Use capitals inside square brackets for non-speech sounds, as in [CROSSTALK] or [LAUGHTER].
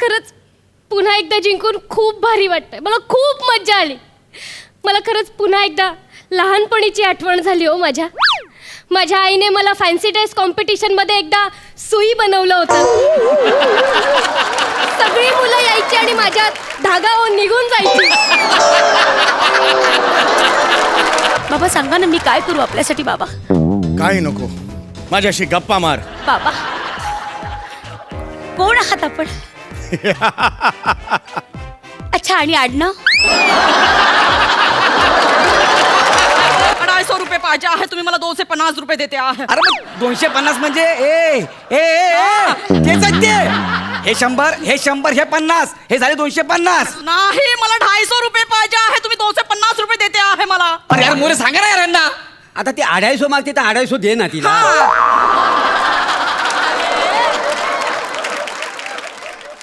खरंच पुन्हा एकदा जिंकून खूप भारी वाटतंय. मला खूप मज्जा आली. मला खरंच पुन्हा एकदा लहानपणीची आठवण झाली हो माझ्या. माझ्या आईने मला फॅन्सी ड्रेस कॉम्पिटिशनमध्ये एकदा सुई बनवलं होतं. सगळी मुलं यायची आणि माझ्या धागा ओ निघून जायची. बाबा सांगा ना मी काय करू आपल्यासाठी बाबा? काही नको. माझ्याशी गप्पा मार. बाबा. कोण आहात आपण? [LAUGHS] अच्छा आणि आडनाव अढाई सौ रुपये पाहिजे आहे. तुम्ही मला दोनशे पन्नास रुपये देते आहे. अरे मग दोनशे पन्नास म्हणजे ए ए ए, ए तेच आहेत ते हे शंभर हे शंभर हे पन्नास. हे झाले दोनशे पन्नास. नाही मला ढाई सौ रुपये पाहिजे आहे. तुम्ही दोनशे पन्नास रुपये देते आहे मला. अरे यार मोरे सांगा ना यार यांना. आता ती अढाईसो मागते तर अढाईसो दे ना तिला. हा.